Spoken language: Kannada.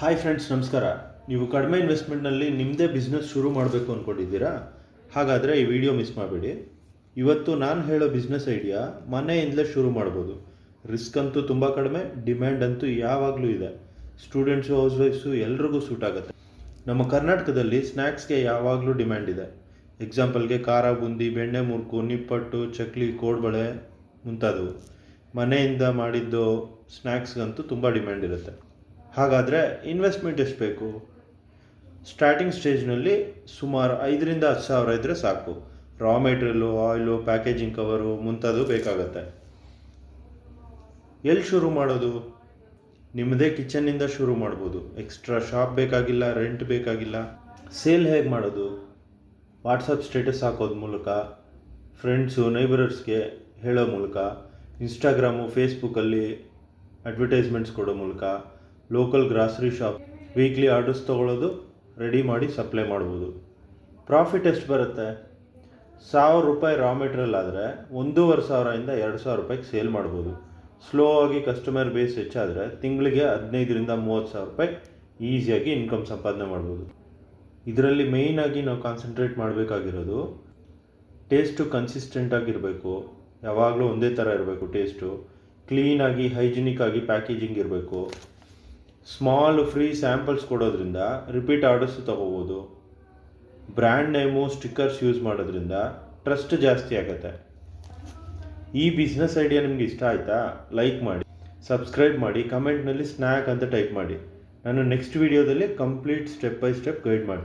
ಹಾಯ್ ಫ್ರೆಂಡ್ಸ್ ನಮಸ್ಕಾರ. ನೀವು ಕಡಿಮೆ ಇನ್ವೆಸ್ಟ್ಮೆಂಟ್ನಲ್ಲಿ ನಿಮ್ಮದೇ ಬಿಸ್ನೆಸ್ ಶುರು ಮಾಡಬೇಕು ಅಂದ್ಕೊಂಡಿದ್ದೀರಾ ಹಾಗಾದರೆ ಈ ವಿಡಿಯೋ ಮಿಸ್ ಮಾಡಬೇಡಿ. ಇವತ್ತು ನಾನು ಹೇಳೋ ಬಿಸ್ನೆಸ್ ಐಡಿಯಾ ಮನೆಯಿಂದಲೇ ಶುರು ಮಾಡ್ಬೋದು. ರಿಸ್ಕ್ ಅಂತೂ ತುಂಬ ಕಡಿಮೆ ಡಿಮ್ಯಾಂಡ್ ಅಂತೂ ಯಾವಾಗಲೂ ಇದೆ. ಸ್ಟೂಡೆಂಟ್ಸು ಹೌಸ್ ವೈಫ್ಸು ಎಲ್ರಿಗೂ ಸೂಟ್ ಆಗುತ್ತೆ. ನಮ್ಮ ಕರ್ನಾಟಕದಲ್ಲಿ ಸ್ನ್ಯಾಕ್ಸ್ಗೆ ಯಾವಾಗಲೂ ಡಿಮ್ಯಾಂಡ್ ಇದೆ. ಎಕ್ಸಾಂಪಲ್ಗೆ ಖಾರ, ಬುಂದಿ, ಬೆಣ್ಣೆ, ಮುರುಕು, ನಿಪ್ಪಟ್ಟು, ಚಕ್ಲಿ, ಕೋಡ್ಬಳೆ ಮುಂತಾದವು. ಮನೆಯಿಂದ ಮಾಡಿದ್ದು ಸ್ನ್ಯಾಕ್ಸ್ಗಂತೂ ತುಂಬ ಡಿಮ್ಯಾಂಡ್ ಇರುತ್ತೆ. ಹಾಗಾದರೆ ಇನ್ವೆಸ್ಟ್ಮೆಂಟ್ ಎಷ್ಟು ಬೇಕು? ಸ್ಟಾರ್ಟಿಂಗ್ ಸ್ಟೇಜ್ನಲ್ಲಿ ಸುಮಾರು ಐದರಿಂದ ಹತ್ತು ಸಾವಿರ ಇದ್ದರೆ ಸಾಕು. Raw material oil packaging cover ಮುಂತಾದವು ಬೇಕಾಗತ್ತೆ. ಎಲ್ಲಿ ಶುರು ಮಾಡೋದು? ನಿಮ್ಮದೇ ಕಿಚನ್ನಿಂದ ಶುರು ಮಾಡ್ಬೋದು. ಎಕ್ಸ್ಟ್ರಾ ಶಾಪ್ ಬೇಕಾಗಿಲ್ಲ ರೆಂಟ್ ಬೇಕಾಗಿಲ್ಲ. ಸೇಲ್ ಹೇಗೆ ಮಾಡೋದು? ವಾಟ್ಸಪ್ ಸ್ಟೇಟಸ್ ಹಾಕೋದ್ ಮೂಲಕ ಫ್ರೆಂಡ್ಸು ನೈಬರರ್ಸ್ಗೆ ಹೇಳೋ ಮೂಲಕ ಇನ್ಸ್ಟಾಗ್ರಾಮು ಫೇಸ್ಬುಕ್ಕಲ್ಲಿ ಅಡ್ವರ್ಟೈಸ್ಮೆಂಟ್ಸ್ ಕೊಡೋ ಮೂಲಕ local grocery shop weekly orders ತೊಗೊಳ್ಳೋದು ರೆಡಿ ಮಾಡಿ ಸಪ್ಲೈ ಮಾಡ್ಬೋದು. ಪ್ರಾಫಿಟ್ ಎಷ್ಟು ಬರುತ್ತೆ? ಸಾವಿರ ರೂಪಾಯಿ ರಾ ಮೆಟೀರಿಯಲ್ ಆದರೆ ಒಂದೂವರೆ ಸಾವಿರದಿಂದ ಎರಡು ಸಾವಿರ ರೂಪಾಯಿಗೆ ಸೇಲ್ ಮಾಡ್ಬೋದು. ಸ್ಲೋ ಆಗಿ ಕಸ್ಟಮರ್ ಬೇಸ್ ಹೆಚ್ಚಾದರೆ ತಿಂಗಳಿಗೆ ಹದಿನೈದರಿಂದ ಮೂವತ್ತು ಸಾವಿರ ರೂಪಾಯಿ ಈಸಿಯಾಗಿ ಇನ್ಕಮ್ ಸಂಪಾದನೆ ಮಾಡ್ಬೋದು. ಇದರಲ್ಲಿ ಮೇಯ್ನಾಗಿ ನಾವು ಕಾನ್ಸಂಟ್ರೇಟ್ ಮಾಡಬೇಕಾಗಿರೋದು ಟೇಸ್ಟು ಕನ್ಸಿಸ್ಟೆಂಟ್ ಆಗಿರಬೇಕು. ಯಾವಾಗಲೂ ಒಂದೇ ಥರ ಇರಬೇಕು ಟೇಸ್ಟು ಕ್ಲೀನಾಗಿ ಹೈಜಿನಿಕ್ ಆಗಿ ಪ್ಯಾಕೇಜಿಂಗ್ ಇರಬೇಕು. ಸ್ಮಾಲ್ ಫ್ರೀ ಸ್ಯಾಂಪಲ್ಸ್ ಕೊಡೋದ್ರಿಂದ ರಿಪೀಟ್ ಆರ್ಡರ್ಸ್ ತಗೋಬೋದು. ಬ್ರ್ಯಾಂಡ್ ನೇಮು, ಸ್ಟಿಕ್ಕರ್ಸ್ ಯೂಸ್ ಮಾಡೋದ್ರಿಂದ ಟ್ರಸ್ಟ್ ಜಾಸ್ತಿ ಆಗುತ್ತೆ. ಈ ಬಿಸ್ನೆಸ್ ಐಡಿಯಾ ನಿಮ್ಗೆ ಇಷ್ಟ ಆಯಿತಾ? ಲೈಕ್ ಮಾಡಿ, ಸಬ್ಸ್ಕ್ರೈಬ್ ಮಾಡಿ, ಕಮೆಂಟ್ನಲ್ಲಿ ಸ್ನ್ಯಾಕ್ ಅಂತ ಟೈಪ್ ಮಾಡಿ. ನಾನು ನೆಕ್ಸ್ಟ್ ವಿಡಿಯೋದಲ್ಲಿ complete step by step guide ಮಾಡ್ತೀನಿ.